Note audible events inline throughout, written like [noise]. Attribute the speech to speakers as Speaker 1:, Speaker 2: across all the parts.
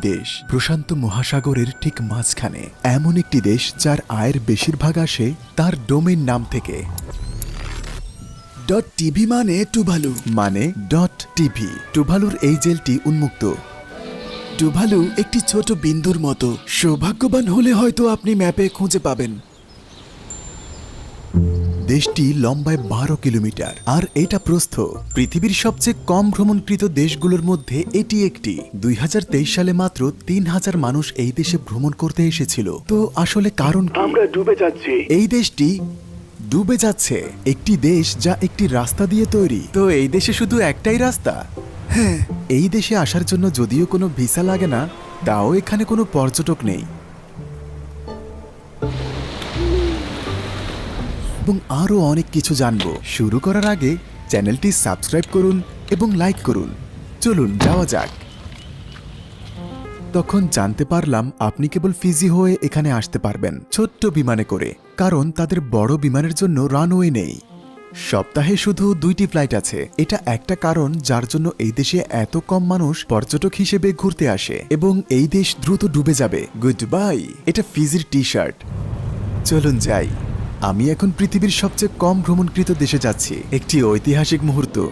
Speaker 1: দেশ। প্রশান্ত মহাসাগরের ঠিক মাঝখানে এমন একটি দেশ যার আয়ের বেশিরভাগ আসে তার ডোমেন নাম থেকে। ডট টিভি মানে টুভালু। মানে ডট টিভি। টুভালুর এই জেলটি উন্মুক্ত। টুভালু একটি ছোট বিন্দুর মতো। সৌভাগ্যবান হলে হয়তো আপনি ম্যাপে খুঁজে পাবেন। দেশটি লম্বায় বারো কিলোমিটার। আর এটা প্রস্থ। পৃথিবীর সবচেয়ে কম ভ্রমণকৃত দেশগুলোর মধ্যে এটি একটি। দুই হাজার তেইশ সালে মাত্র তিন হাজার মানুষ এই দেশে ভ্রমণ করতে এসেছিল। তো আসলে কারণ
Speaker 2: আমরা ডুবে যাচ্ছি।
Speaker 1: এই দেশটি ডুবে যাচ্ছে। একটি দেশ যা একটি রাস্তা দিয়ে তৈরি। তো এই দেশে শুধু একটাই রাস্তা? হ্যাঁ এই দেশে আসার জন্য যদিও কোনো ভিসা লাগে না তাও এখানে কোনো পর্যটক নেই। এবং আরও অনেক কিছু জানব। শুরু করার আগে চ্যানেলটি সাবস্ক্রাইব করুন এবং লাইক করুন। চলুন, যাওয়া যাক। তখন জানতে পারলাম আপনি কেবল ফিজি হয়ে এখানে আসতে পারবেন, ছোট্ট বিমানে করে, কারণ তাদের বড় বিমানের জন্য রানওয়ে নেই। সপ্তাহে শুধু দুইটি ফ্লাইট আছে। এটা একটা কারণ যার জন্য এই দেশে এত কম মানুষ পর্যটক হিসেবে ঘুরতে আসে, এবং এই দেশ দ্রুত ডুবে যাবে। Goodbye! এটা ফিজির টি শার্ট চলুন যাই। আমি এখন পৃথিবীর সবচেয়ে কম ভ্রমণকৃত দেশে যাচ্ছি। একটি ঐতিহাসিক মুহূর্ত।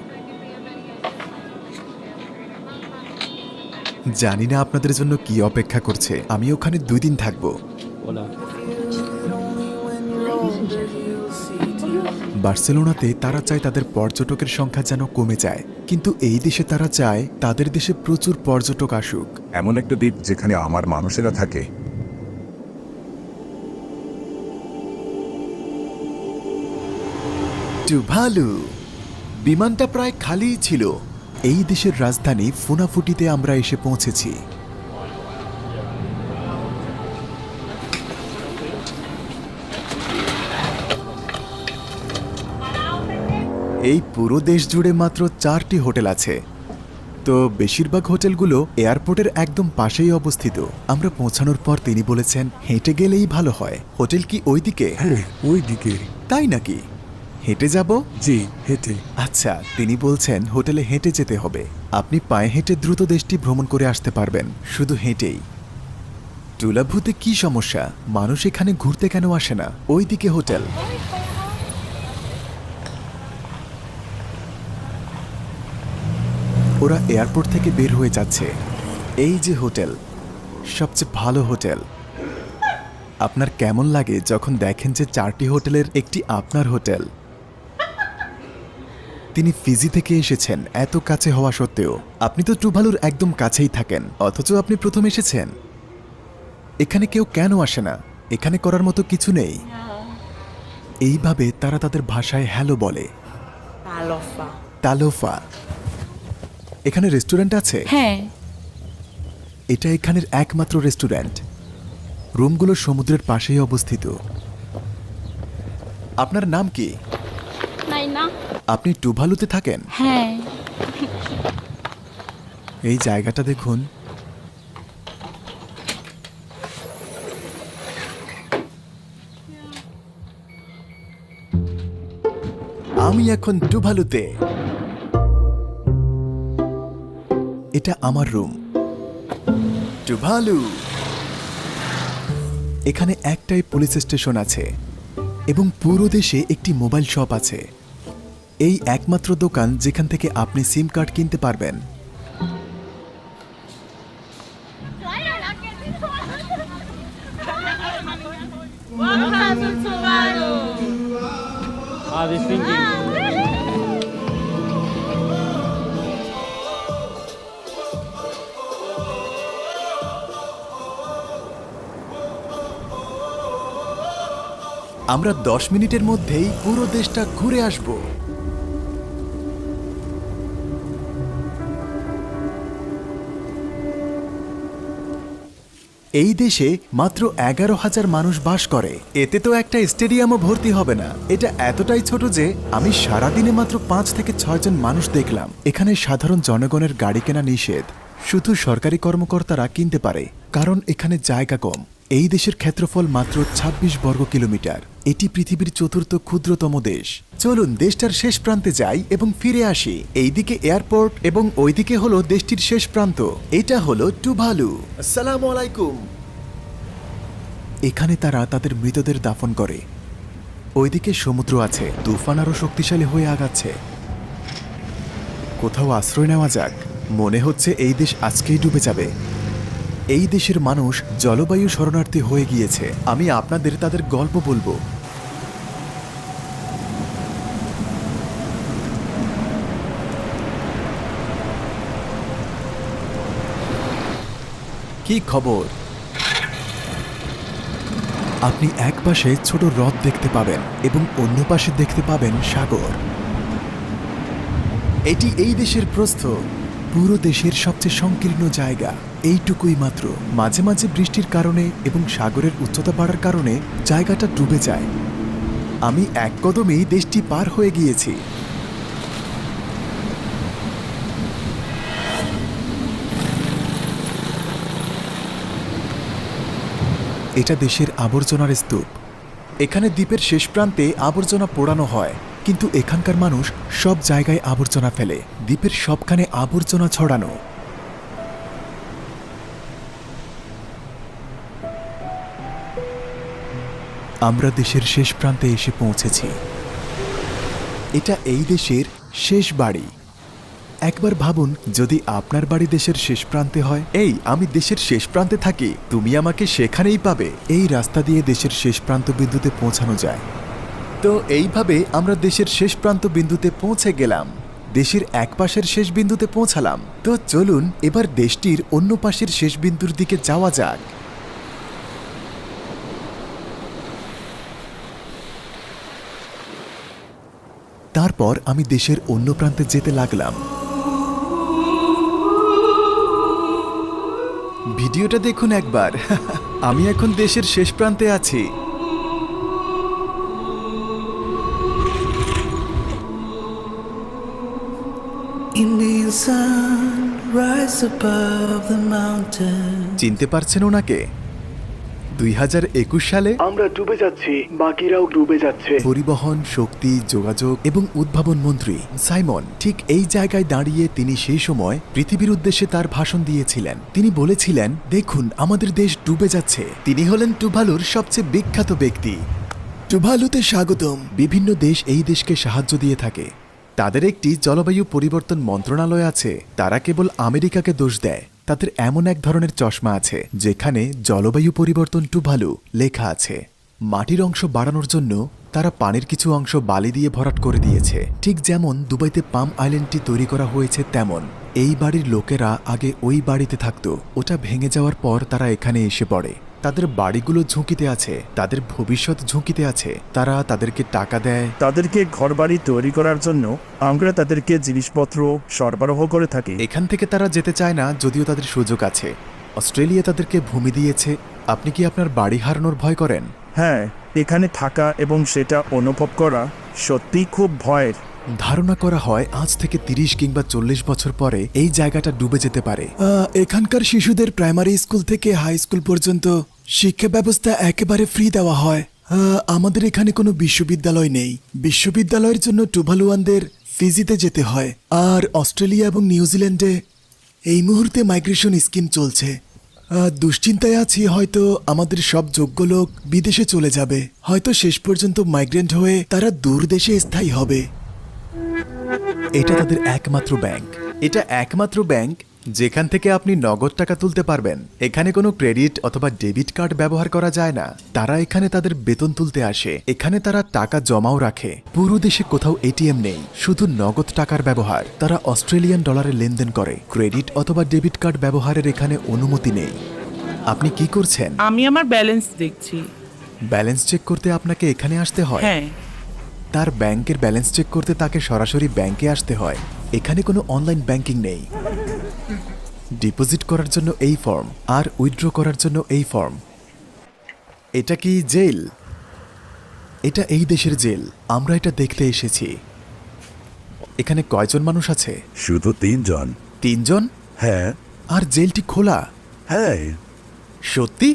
Speaker 1: জানি না আপনাদের জন্য কি অপেক্ষা করছে। আমি ওখানে দুই দিন থাকব. বার্সেলোনাতে তারা চায় তাদের পর্যটকের সংখ্যা যেন কমে যায়। কিন্তু এই দেশে তারা চায় তাদের দেশে প্রচুর পর্যটক আসুক।
Speaker 3: এমন একটা দ্বীপ যেখানে আমার মানুষেরা থাকে।
Speaker 1: টুভালু বিমানটা প্রায় খালিই ছিল। এই দেশের রাজধানী ফুনাফুটিতে আমরা এসে পৌঁছেছি। এই পুরো দেশ জুড়ে মাত্র চারটি হোটেল আছে। তো বেশিরভাগ হোটেলগুলো এয়ারপোর্টের একদম পাশেই অবস্থিত। আমরা পৌঁছানোর পর তিনি বলেছেন হেঁটে গেলেই ভালো হয়। হোটেল কি ওইদিকে?
Speaker 2: হ্যাঁ ওই দিকে
Speaker 1: তাই নাকি? হেঁটে যাব?
Speaker 2: জি হেঁটে।
Speaker 1: আচ্ছা তিনি বলছেন হোটেলে হেঁটে যেতে হবে। আপনি পায়ে হেঁটে দ্রুত দেশটি ভ্রমণ করে আসতে পারবেন। শুধু হেঁটেই। টুলাভুতে কি সমস্যা? মানুষ এখানে ঘুরতে কেন আসে না? ওইদিকে হোটেল। ওরা এয়ারপোর্ট থেকে বের হয়ে যাচ্ছে। এই যে হোটেল সবচেয়ে ভালো হোটেল। আপনার কেমন লাগে যখন দেখেন যে চারটি হোটেলের একটি আপনার হোটেল? তিনি ফিজি থেকে এসেছেন এত কাছে হওয়া সত্ত্বেও। আপনি তো টুভালুর একদম কাছেই থাকেন। অথচ আপনি প্রথম এসেছেন। এখানে কেউ কেন আসে না? এখানে করার মতো কিছু নেই। এইভাবে তারা তাদের ভাষায় হ্যালো বলে. তালোফা। এখানে রেস্টুরেন্ট আছে?
Speaker 4: হ্যাঁ।
Speaker 1: এটা এখানের একমাত্র রেস্টুরেন্ট। রুমগুলো সমুদ্রের পাশেই অবস্থিত। আপনার নাম কি? আপনি টুভালুতে থাকেন?
Speaker 4: হ্যাঁ।
Speaker 1: এই জায়গাটা দেখুন। আমি এখন টুভালুতে। এটা আমার রুম। টুভালু। এখানে একটাই পুলিশ স্টেশন আছে এবং পুরো দেশে একটি মোবাইল শপ আছে। এই একমাত্র দোকান যেখান থেকে আপনি সিম কার্ড কিনতে পারবেন. আমরা দশ মিনিটের মধ্যেই পুরো দেশটা ঘুরে আসব এই দেশে মাত্র এগারো হাজার মানুষ বাস করে। এতে তো একটা স্টেডিয়ামও ভর্তি হবে না। এটা এতটাই ছোট যে আমি সারাদিনে মাত্র পাঁচ থেকে ছয়জন মানুষ দেখলাম। এখানে সাধারণ জনগণের গাড়ি কেনা নিষেধ। শুধু সরকারি কর্মকর্তারা কিনতে পারে, কারণ এখানে জায়গা কম। এই দেশের ক্ষেত্রফল মাত্র ২৬ বর্গ কিলোমিটার। এটি পৃথিবীর চতুর্থ ক্ষুদ্রতম দেশ। চলুন দেশটার শেষ প্রান্তে যাই এবং ফিরে আসি। এইদিকে এয়ারপোর্ট এবং ওইদিকে হলো দেশটির শেষ প্রান্ত। এটা হলো টুভালু। আসসালামু আলাইকুম। এখানে তারা তাদের মৃতদের দাফন করে। ওইদিকে সমুদ্র আছে তুফান আরও শক্তিশালী হয়ে আগাচ্ছে। কোথাও আশ্রয় নেওয়া যাক। মনে হচ্ছে এই দেশ আজকেই ডুবে যাবে। এই দেশের মানুষ জলবায়ু শরণার্থী হয়ে গিয়েছে। আমি আপনাদের তাদের গল্প বলব। কি খবর? আপনি এক পাশে ছোট হ্রদ দেখতে পাবেন এবং অন্য পাশে দেখতে পাবেন সাগর। এটি এই দেশের প্রস্থ, পুরো দেশের সবচেয়ে সংকীর্ণ জায়গা। এইটুকুই মাত্র। মাঝে মাঝে বৃষ্টির কারণে এবং সাগরের উচ্চতা বাড়ার কারণে জায়গাটা ডুবে যায়। আমি এক কদমেই দেশটি পার হয়ে গিয়েছি। এটা দেশের আবর্জনার স্তূপ। এখানে দ্বীপের শেষ প্রান্তে আবর্জনা পোড়ানো হয়, কিন্তু এখানকার মানুষ সব জায়গায় আবর্জনা ফেলে। দ্বীপের সবখানে আবর্জনা ছড়ানো। আমরা দেশের শেষ প্রান্তে এসে পৌঁছেছি। এটা এই দেশের শেষ বাড়ি। একবার ভাবুন, যদি আপনার বাড়ি দেশের শেষ প্রান্তে হয়, এই, আমি দেশের শেষ প্রান্তে থাকি, তুমি আমাকে সেখানেই পাবে। এই রাস্তা দিয়ে দেশের শেষ প্রান্ত বিন্দুতে পৌঁছানো যায়। তো এইভাবে আমরা দেশের শেষ প্রান্ত বিন্দুতে পৌঁছে গেলাম। দেশের এক পাশের শেষ বিন্দুতে পৌঁছালাম। তো চলুন, এবার দেশটির অন্য পাশের শেষ বিন্দুর দিকে যাওয়া যাক। তারপর আমি দেশের অন্য প্রান্তে যেতে লাগলাম। ভিডিওটা দেখুন একবার। [laughs] আমি এখন দেশের শেষ প্রান্তে আছি. চিনতে পারছেন ওনাকে? দুই হাজার একুশ সালে
Speaker 2: আমরা ডুবে যাচ্ছি বাকিরাও ডুবে যাচ্ছে।
Speaker 1: পরিবহন শক্তি যোগাযোগ এবং উদ্ভাবন মন্ত্রী সাইমন ঠিক এই জায়গায় দাঁড়িয়ে তিনি সেই সময় পৃথিবীর উদ্দেশ্যে তার ভাষণ দিয়েছিলেন। তিনি বলেছিলেন দেখুন আমাদের দেশ ডুবে যাচ্ছে। তিনি হলেন টুভালুর সবচেয়ে বিখ্যাত ব্যক্তি। টুভালুতে স্বাগতম। বিভিন্ন দেশ এই দেশকে সাহায্য দিয়ে থাকে। তাদের একটি জলবায়ু পরিবর্তন মন্ত্রণালয় আছে। তারা কেবল আমেরিকাকে দোষ দেয়। তাদের এমন এক ধরনের চশমা আছে, যেখানে জলবায়ু পরিবর্তন টু ভালো লেখা আছে। মাটির অংশ বাড়ানোর জন্য তারা পানির কিছু অংশ বালি দিয়ে ভরাট করে দিয়েছে। ঠিক যেমন দুবাইতে পাম আইল্যান্ডটি তৈরি করা হয়েছে তেমন। এই বাড়ির লোকেরা আগে ওই বাড়িতে থাকত। ওটা ভেঙে যাওয়ার পর তারা এখানে এসে পড়ে। তাদের বাড়িগুলো ঝুঁকিতে আছে তাদের ভবিষ্যৎ ঝুঁকিতে আছে তারা তাদেরকে টাকা দেয়।
Speaker 5: তাদেরকে ঘরবাড়ি তৈরি করার জন্য আমরা তাদেরকে জিনিসপত্র সরবরাহ করে থাকি।
Speaker 1: এখান থেকে তারা যেতে চায় না যদিও তাদের সুযোগ আছে। অস্ট্রেলিয়া তাদেরকে ভূমি দিয়েছে আপনি কি আপনার বাড়ি হারানোর ভয় করেন?
Speaker 5: হ্যাঁ এখানে থাকা এবং সেটা অনুভব করা সত্যি খুব ভয়ের।
Speaker 1: ধারণা করা হয় আজ থেকে তিরিশ কিংবা চল্লিশ বছর পরে এই জায়গাটা ডুবে যেতে পারে। এখানকার শিশুদের প্রাইমারি স্কুল থেকে হাই স্কুল পর্যন্ত শিক্ষা ব্যবস্থা একেবারে ফ্রি দেওয়া হয়। আমাদের এখানে কোনো বিশ্ববিদ্যালয় নেই। বিশ্ববিদ্যালয়ের জন্য টুভালুয়ানদের ফিজিতে যেতে হয়। আর অস্ট্রেলিয়া এবং নিউজিল্যান্ডে এই মুহূর্তে মাইগ্রেশন স্কিম চলছে। দুশ্চিন্তায় আছি, হয়তো আমাদের সব যোগ্য লোক বিদেশে চলে যাবে। হয়তো শেষ পর্যন্ত মাইগ্রেন্ট হয়ে তারা দূর দেশে স্থায়ী হবে। এটা তাদের একমাত্র ব্যাংক। এটা একমাত্র ব্যাংক যেখান থেকে আপনি নগদ টাকা তুলতে পারবেন। এখানে কোনো ক্রেডিট অথবা ডেবিট কার্ড ব্যবহার করা যায় না। তারা এখানে তাদের বেতন তুলতে আসে। এখানে তারা টাকা জমাও রাখে। পুরো দেশে কোথাও এটিএম নেই শুধু নগদ টাকার ব্যবহার। তারা অস্ট্রেলিয়ান ডলারে লেনদেন করে। ক্রেডিট অথবা ডেবিট কার্ড ব্যবহারের এখানে অনুমতি নেই। আপনি কি করছেন?
Speaker 6: আমি আমার ব্যালেন্স দেখছি।
Speaker 1: ব্যালেন্স চেক করতে আপনাকে এখানে আসতে হয়।
Speaker 6: হ্যাঁ।
Speaker 1: তার ব্যাংকের ব্যালেন্স চেক করতে তাকে সরাসরি ব্যাংকে আসতে হয়। এখানে কোনো অনলাইন ব্যাংকিং নেই। ডিপোজিট করার জন্য এই ফর্ম আর উইথড্র করার জন্য এই ফর্ম। এটা কি জেল? এটা এই দেশের জেল। আমরা এটা দেখতে এসেছি। এখানে কয়জন মানুষ আছে?
Speaker 3: শুধু তিনজন।
Speaker 1: তিনজন?
Speaker 3: হ্যাঁ।
Speaker 1: আর জেলটি খোলা?
Speaker 3: হ্যাঁ।
Speaker 1: সত্যি?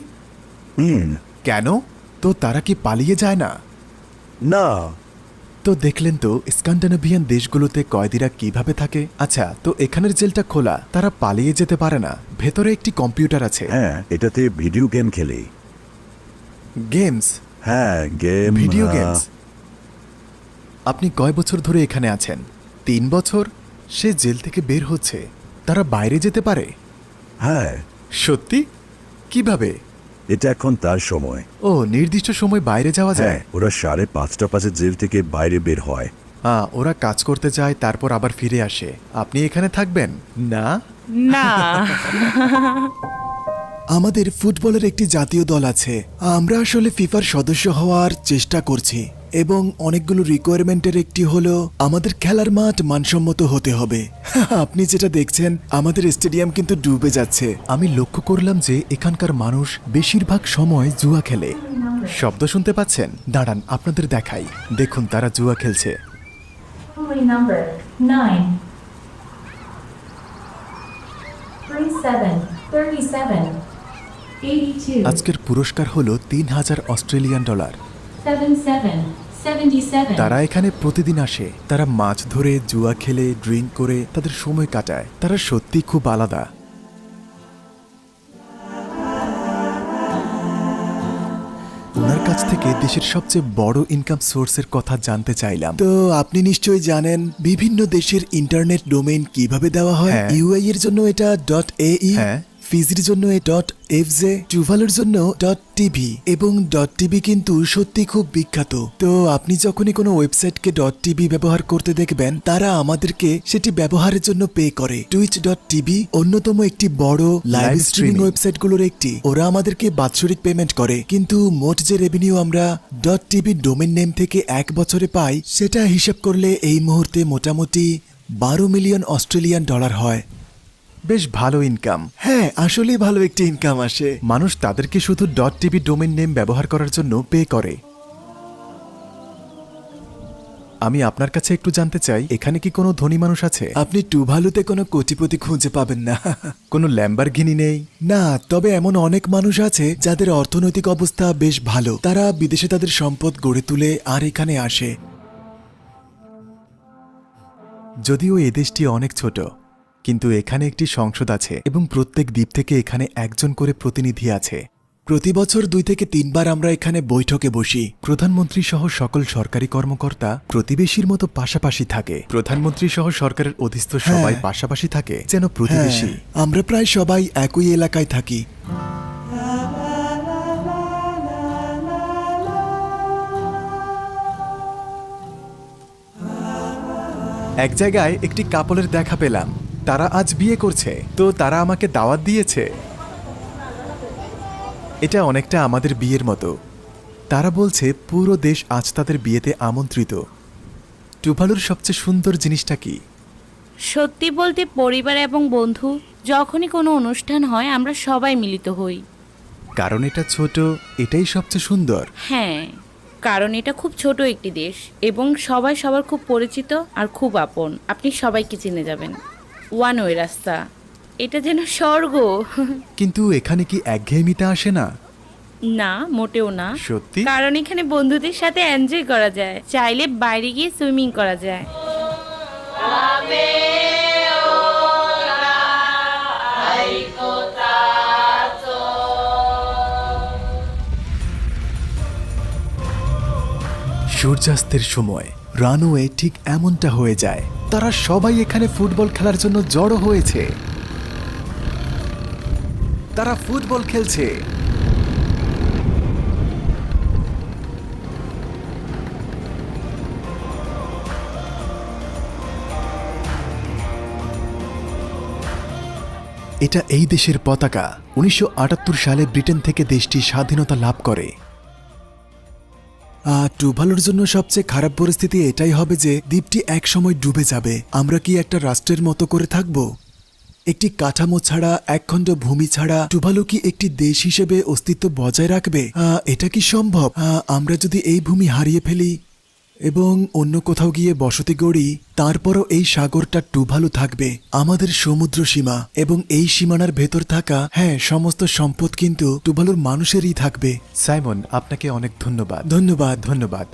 Speaker 3: হুম।
Speaker 1: কেন? তো তারা কি পালিয়ে যায় না?
Speaker 3: না।
Speaker 1: তো দেখলেন তো স্ক্যান্ডানেভিয়ান দেশগুলোতে কয়েদিরা কীভাবে থাকে? আচ্ছা তো এখানের জেলটা খোলা তারা পালিয়ে যেতে পারে না। ভেতরে একটি কম্পিউটার আছে।
Speaker 3: হ্যাঁ এটাতে ভিডিও গেম খেলে।
Speaker 1: গেমস?
Speaker 3: হ্যাঁ গেম
Speaker 1: ভিডিও গেমস? আপনি কয় বছর ধরে এখানে আছেন? তিন বছর? সে জেল থেকে বের হচ্ছে। তারা বাইরে যেতে পারে?
Speaker 3: হ্যাঁ।
Speaker 1: সত্যি? কীভাবে?
Speaker 3: এটা এখন তার সময়।
Speaker 1: ও নির্দিষ্ট সময় বাইরে যাওয়া
Speaker 3: হ্যাঁ
Speaker 1: যায়
Speaker 3: ওরা সাড়ে পাঁচটা পাশে জেল থেকে বাইরে বের হয়।
Speaker 1: হ্যাঁ ওরা কাজ করতে যায় তারপর আবার ফিরে আসে। আপনি এখানে থাকবেন? না?
Speaker 6: না। [laughs]
Speaker 1: আমাদের ফুটবলের একটি জাতীয় দল আছে। আমরা আসলে ফিফার সদস্য হওয়ার চেষ্টা করছি। এবং অনেকগুলো রিকোয়ারমেন্টের একটি হলো আমাদের খেলার মাঠ মানসম্মত হতে হবে। [laughs] আপনি যেটা দেখছেন আমাদের স্টেডিয়াম কিন্তু ডুবে যাচ্ছে। আমি লক্ষ্য করলাম যে এখানকার মানুষ বেশিরভাগ সময় জুয়া খেলে। শব্দ শুনতে পাচ্ছেন? দাঁড়ান আপনাদের দেখাই। দেখুন তারা জুয়া খেলছে. আজকের পুরস্কার হলো তিন হাজার অস্ট্রেলিয়ান ডলার। তারা এখানে প্রতিদিন আসে। তারা মাছ ধরে জুয়া খেলে ড্রিঙ্ক করে তাদের সময় কাটায়। তারা সত্যি খুব আলাদা। ওনার কাছ থেকে দেশের সবচেয়ে বড় ইনকাম সোর্সের কথা জানতে চাইলাম। তো আপনি নিশ্চয়ই জানেন বিভিন্ন দেশের ইন্টারনেট ডোমেইন কীভাবে দেওয়া হয়? ইউআই এর জন্য এটা ডট এই ফিজির জন্য এ ডট এফ জে টুভালের জন্য ডট টিভি এবং ডট টিভি কিন্তু সত্যি খুব বিখ্যাত। তো আপনি যখনই কোনো ওয়েবসাইটকে ডট টিভি ব্যবহার করতে দেখবেন তারা আমাদেরকে সেটি ব্যবহারের জন্য পে করে। টুইচ ডট টিভি অন্যতম একটি বড় লাইভ স্ট্রিমিং ওয়েবসাইটগুলোর একটি। ওরা আমাদেরকে বাৎসরিক পেমেন্ট করে। কিন্তু মোট যে রেভিনিউ আমরা ডট টিভি ডোমেন নেম থেকে এক বছরে পাই সেটা হিসাব করলে এই মুহূর্তে মোটামুটি বারো মিলিয়ন অস্ট্রেলিয়ান ডলার হয়। বেশ ভালো ইনকাম হ্যাঁ আসলেই ভালো একটি ইনকাম আসে। মানুষ তাদেরকে শুধু. ডট টিভি ডোমেন নেম ব্যবহার করার জন্য পে করে। আমি আপনার কাছে একটু জানতে চাই এখানে কি কোনো ধনী মানুষ আছে? আপনি টুভালুতে কোনো কোটিপতি খুঁজে পাবেন না। কোনো ল্যাম্বারগিনি নেই? না তবে এমন অনেক মানুষ আছে যাদের অর্থনৈতিক অবস্থা বেশ ভালো। তারা বিদেশে তাদের সম্পদ গড়ে তুলে আর এখানে আসে। যদিও এ দেশটি অনেক ছোট। কিন্তু এখানে একটি সংসদ আছে এবং প্রত্যেক দ্বীপ থেকে এখানে একজন করে প্রতিনিধি আছে। প্রতি বছর দুই থেকে তিনবার আমরা এখানে বৈঠকে বসি। প্রধানমন্ত্রী সহ সকল সরকারি কর্মকর্তা প্রতিবেশীর মতো পাশাপাশি থাকে। প্রধানমন্ত্রী সহ সরকারের অধীস্থ সবাই পাশাপাশি থাকে যেন প্রতিবেশী। আমরা প্রায় সবাই একই এলাকায় থাকি। এক জায়গায় একটি কাপলের দেখা পেলাম। তারা আজ বিয়ে করছে। তো তারা আমাকে দাওয়াত দিয়েছে। এটা অনেকটা আমাদের বিয়ের মতো। তারা বলছে পুরো দেশ আজ তাদের বিয়েতে আমন্ত্রিত। টুভালুর সবচেয়ে সুন্দর জিনিসটা কি?
Speaker 4: সত্যি বলতে পরিবার এবং বন্ধু যখনই কোনো অনুষ্ঠান হয় আমরা সবাই মিলিত হই।
Speaker 1: কারণ এটা ছোট এটাই সবচেয়ে সুন্দর।
Speaker 4: হ্যাঁ কারণ এটা খুব ছোট একটি দেশ এবং সবাই সবার খুব পরিচিত আর খুব আপন। আপনি সবাইকে চিনে যাবেন। ওয়ান ওয়ে রাস্তা। এটা যেন স্বর্গ।
Speaker 1: কিন্তু এখানে কি একঘেয়েমিতা আসে না?
Speaker 4: না মোটেও না।
Speaker 1: সত্যি?
Speaker 4: কারণ এখানে বন্ধুদের সাথে এনজয় করা যায়। চাইলে বাইরে গিয়ে সুইমিং করা যায়।
Speaker 1: সূর্যাস্তের সময় রানওয়ে ঠিক এমনটা হয়ে যায়। তারা সবাই এখানে ফুটবল খেলার জন্য জড়ো হয়েছে। তারা ফুটবল খেলছে। এটা এই দেশের পতাকা। উনিশশো আটাত্তর সালে ব্রিটেন থেকে দেশটি স্বাধীনতা লাভ করে। টুভালোর জন্য সবচেয়ে খারাপ পরিস্থিতি এটাই হবে যে দ্বীপটি একসময় ডুবে যাবে। আমরা কি একটা রাষ্ট্রের মতো করে থাকব? একটি কাঠামো ছাড়া, একখণ্ড ভূমি ছাড়া টুভালু কি একটি দেশ হিসেবে অস্তিত্ব বজায় রাখবে? এটা কি সম্ভব? আমরা যদি এই ভূমি হারিয়ে ফেলি
Speaker 2: এবং অন্য কোথাও গিয়ে বসতি গড়ি তারপরও এই সাগরটা টুভালু থাকবে আমাদের সমুদ্র সীমা এবং এই সীমানার ভেতর থাকা হ্যাঁ সমস্ত সম্পদ কিন্তু টুভালুর মানুষেরই থাকবে। সাইমন আপনাকে অনেক ধন্যবাদ। ধন্যবাদ। ধন্যবাদ।